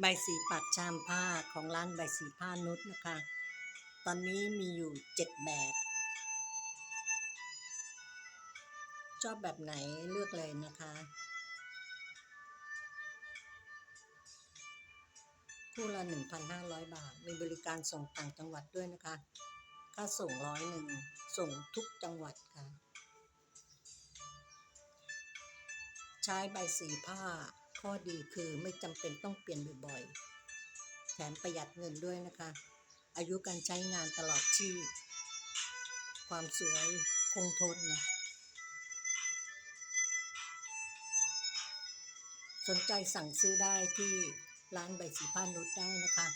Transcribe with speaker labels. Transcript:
Speaker 1: ใบสีปักชามผ้าของร้านใบสีผ้านุชนะคะ ตอนนี้มีอยู่เจ็ดแบบ ชอบแบบไหนเลือกเลยนะคะ คู่ละ 1,500 บาท มีบริการส่งต่างจังหวัดด้วยนะคะ ค่าส่งร้อยหนึ่ง ส่งทุกจังหวัดค่ะ ใช้ใบสีผ้า ข้อดีคือไม่จำเป็นต้องเปลี่ยนบ่อยๆ แถมประหยัดเงินด้วยนะคะ อายุการใช้งานตลอดชีพ ความสวยคงทนสนใจสั่งซื้อได้ที่ร้านใบสีผ้านุชได้นะคะ